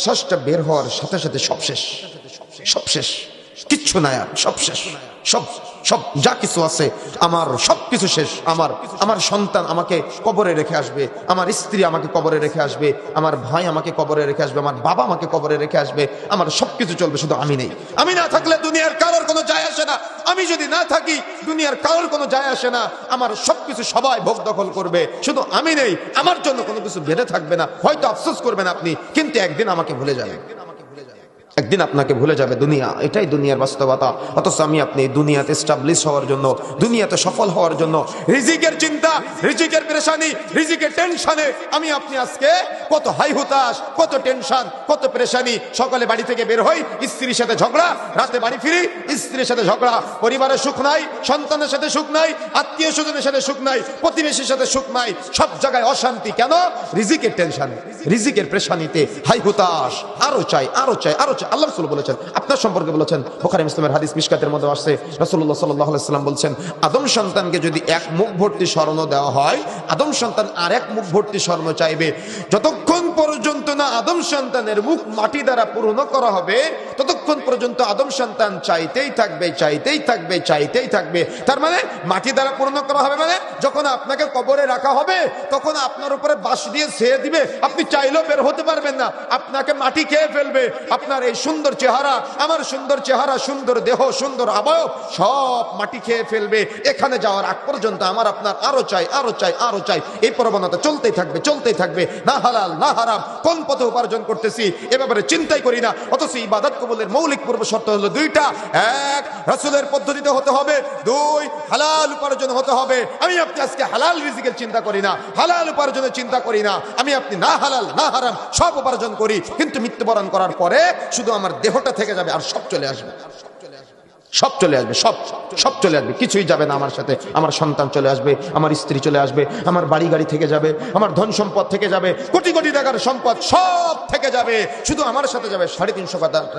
শ্বাসটা বের হওয়ার সাথে সাথে সব শেষ সব শেষ কিচ্ছু নাই আর, সব শেষ। সব সব যা কিছু আছে, আমার সব কিছু শেষ। আমার আমার সন্তান আমাকে কবরে রেখে আসবে, আমার স্ত্রী আমাকে কবরে রেখে আসবে, আমার ভাই আমাকে কবরে রেখে আসবে, আমার বাবা আমাকে কবরে রেখে আসবে, আমার সব কিছু চলবে, শুধু আমি নেই। আমি না থাকলে দুনিয়ার কারোর কোনো যায় আসে না। আমি যদি না থাকি, দুনিয়ার কারোর কোনো যায় আসে না। আমার সবকিছু সবাই ভোগ দখল করবে, শুধু আমি নেই, আমার জন্য কোনো কিছু বেড়ে থাকবে না। হয়তো আফসোস করবেন আপনি, কিন্তু একদিন আমাকে ভুলে যাবেন। একদিন আপনাকে ভুলে যাবে দুনিয়া, এটাই দুনিয়ার বাস্তবতা। অথচ আমি আপনি দুনিয়াতে স্টাবলিশ হওয়ার জন্য, দুনিয়াতে সফল হওয়ার জন্য, রিজিকের চিন্তা, রিজিকের পেরেশানি, রিজিকের টেনশনে আমি আপনি আজকে কত হাই হুতাশ, কত টেনশন কত পেরেশানি, সকালে বাড়ি থেকে বের হই, স্ত্রীর সাথে ঝগড়া, রাতে বাড়ি ফিরি, স্ত্রীর সাথে ঝগড়া, পরিবারের সুখ নাই, সন্তানের সাথে সুখ নাই, আত্মীয় স্বজনের সাথে সুখ নাই, প্রতিবেশীর সাথে সুখ নাই, সব জায়গায় অশান্তি কেন? রিজিকের টেনশন রিজিকের পেরেশানিতে হাই হুতাশ, আরও চাই আরও চাই আরও চাই। আল্লাহ রসুল বলেছেন, আপনার সম্পর্কে বলেছেন, বোখারি ইসলামের হাদিস মিশকাতের মধ্যে আসছে রসুল্লাহ সাল্লাম বলছেন, আদম সন্তানকে যদি এক মুখ ভর্তি স্মরণ দেওয়া হয়, আদম সন্তান আর এক মুখ ভর্তি স্মরণ চাইবে। যতক্ষণ পর্যন্ত না আদম সন্তানের মুখ মাটি দ্বারা পূর্ণ করা হবে, ততক্ষণ পর্যন্ত আদম সন্তান চাইতেই থাকবে চাইতেই থাকবে চাইতেই থাকবে। তার মানে মাটি দ্বারা পূর্ণ করা হবে মানে যখন আপনাকে কবরে রাখা হবে, তখন আপনার উপরে বাঁশ দিয়ে ছেড়ে দিবে। আপনি চাইলেও বের হতে পারবেন না। আপনাকে মাটি খেয়ে ফেলবে। আপনার এই সুন্দর চেহারা, আমার সুন্দর চেহারা, সুন্দর দেহ, সুন্দর আবয়ব সব মাটি খেয়ে ফেলবে। এখানে যাওয়ার আগ পর্যন্ত আমার আপনার আরও চাই আরও চাই আরও চাই। এই প্রবণতা চলতেই থাকবে চলতেই থাকবে। না হালাল, না হারাম, কোন পথে উপার্জন করতেছি, এ ব্যাপারে চিন্তাই করি না। অথচ ইবাদত কবুলের মৌলিক পূর্ব শর্ত হলো দুইটা। এক, রাসূলের পদ্ধতিতে হতে হবে। দুই, হালাল উপার্জন হতে হবে। আমি আপনি আজকে হালাল রিজিকের চিন্তা করি না। হালাল উপার্জনের চিন্তা করি না। আমি আপনি না হালাল, না হারাম, সব উপার্জন করি। কিন্তু মৃত্যুবরণ করার পরে শুধু আমার দেহটা থেকে যাবে আর সব চলে আসবে। সব চলে আসবে, সব সব চলে আসবে। কিছুই যাবে না আমার সাথে। আমার সন্তান চলে আসবে, আমার স্ত্রী চলে আসবে, আমার বাড়ি গাড়ি থেকে যাবে, আমার ধন সম্পদ থেকে যাবে, কোটি কোটি টাকার সম্পদ সব থেকে যাবে। শুধু আমার সাথে যাবে। সাড়ে তিনশো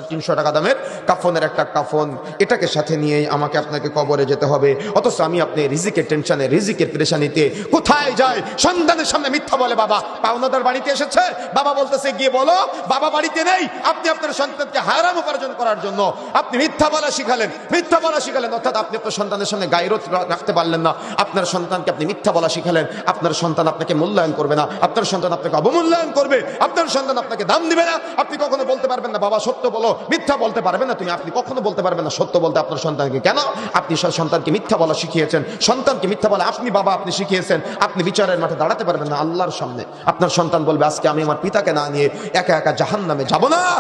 তিনশো টাকা দামের কাফনের একটা কাফন। এটাকে সাথে নিয়ে আমাকে আপনাকে কবরে যেতে হবে। অথচ আমি আপনি রিজিকের টেনশনে, রিজিকের প্রেশানিতে কোথায় যায় সন্তানের সামনে মিথ্যা বলে বাবা, পাওনাদার বাড়িতে এসেছে। বাবা বলতেছে, গিয়ে বলো, বাবা বাড়িতে নেই। আপনি আপনার সন্তানকে হারাম উপার্জন করার জন্য আপনি মিথ্যা বলা শিখালেন। মিথ্যা বলা শিখালেন। অর্থাৎ আপনি আপনার সন্তানের সামনে গায়রত রাখতে পারলেন না। আপনার সন্তানকে আপনি মিথ্যা বলা শিখালেন। আপনার সন্তান আপনাকে মূল্যায়ন করবে না। আপনার সন্তান আপনাকে অবমূল্যায়ন করবে। আপনার সন্তান আপনাকে দাম দিবে না। আপনি কখনো বলতে পারবেন না, বাবা, সত্য বলো। মিথ্যা বলতে পারবেন না তুমি। আপনি কখনো বলতে পারবেন না, সত্য বলতে আপনার সন্তানকে কেন? আপনি সন্তানকে মিথ্যা বলা শিখিয়েছেন। সন্তানকে মিথ্যা বলা আপনি বাবা, আপনি শিখিয়েছেন। আপনি বিচারের মাঠে দাঁড়াতে পারবেন না আল্লাহর সামনে। আপনার সন্তান বলবে, আজকে আমি আমার পিতাকে না নিয়ে একা একা জাহান নামে যাব না।